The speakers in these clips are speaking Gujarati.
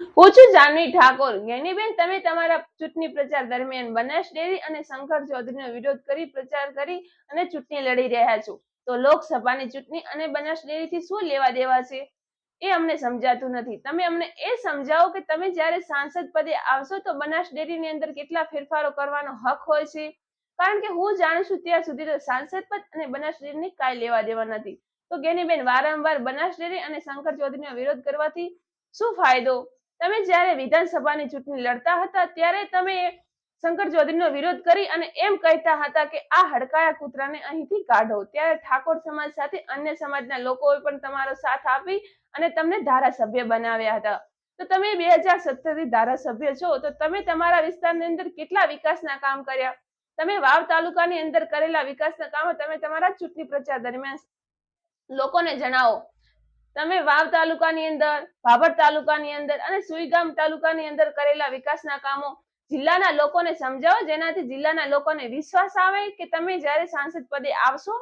હું જાનવી ઠાકોર. જ્ઞાનીબેન તમે તમારા ચૂંટણી પ્રચાર દરમિયાન બનાસ ડેરી અને શંકર ચૌધરીનો વિરોધ કરી પ્રચાર કરી અને ચૂંટણી લડી રહ્યા છો. તો લોકસભાની ચૂંટણી અને બનાસ ડેરીથી શું લેવા દેવા છે? એ અમને સમજાતું નથી. તમે અમને એ સમજાવો કે તમે જ્યારે સાંસદ પદે આવશો તો બનાસ ડેરીની અંદર કેટલા ફેરફારો કરવાનો હક હોય છે? કારણ કે હું જાણું છું ત્યાં સુધી તો સાંસદ પદ અને બનાસ ડેરીની કાંઈ લેવા દેવા નથી. તો ગેનીબેન, વારંવાર બનાસ ડેરી અને શંકર ચૌધરીનો વિરોધ કરવાથી શું ફાયદો? તમે જ્યારે વિધાનસભાની ચૂંટણી લડતા હતા, ત્યારે તમે શંકર ચૌધરીનો વિરોધ કરી અને એમ કહેતા હતા કે આ હડકાયા કૂતરાને અહીંથી કાઢો. ત્યારે ઠાકોર સમાજ સાથે અન્ય સમાજના લોકોએ પણ તમારો સાથ આપી અને તમને ધારાસભ્ય બનાવ્યા હતા. તો તમે બે હજાર સત્તરથી ધારાસભ્ય છો, તો તમે તમારા વિસ્તારની અંદર કેટલા વિકાસના કામ કર્યા? તમે વાવ તાલુકાની અંદર કરેલા વિકાસના કામો તમે તમારા ચૂંટણી પ્રચાર દરમિયાન લોકોને જણાવો. તમે વાવ તાલુકાની અંદર, ભાભર તાલુકાની અંદર અને સુઈગામ તાલુકાની અંદર કરેલા વિકાસના કામો જિલ્લાના લોકોને સમજાવો, જેનાથી જિલ્લાના લોકોને વિશ્વાસ આવે કે તમે જ્યારે સાંસદ પદે આવશો,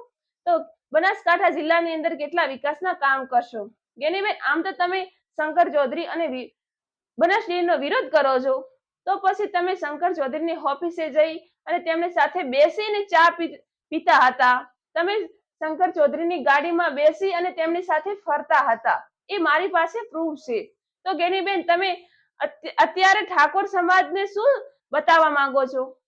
તો બનાસકાંઠા જિલ્લાની અંદર કેટલા વિકાસના કામ કરશો? ગેનીબેન આમ તો તમે શંકર ચૌધરી અને બનાસ ડેરીનો વિરોધ કરો છો, તો પછી તમે શંકર ચૌધરીની ઓફિસે જઈ અને તેમની સાથે બેસીને ચા પીતા હતા. તમે શંકર ચૌધરીની ગાડીમાં બેસી અને તેમની સાથે ફરતા હતા. એ મારી પાસે પ્રૂફ છે. તો ગેનીબેન, તમે અત્યારે ઠાકોર સમાજને શું બતાવવા માંગો છો?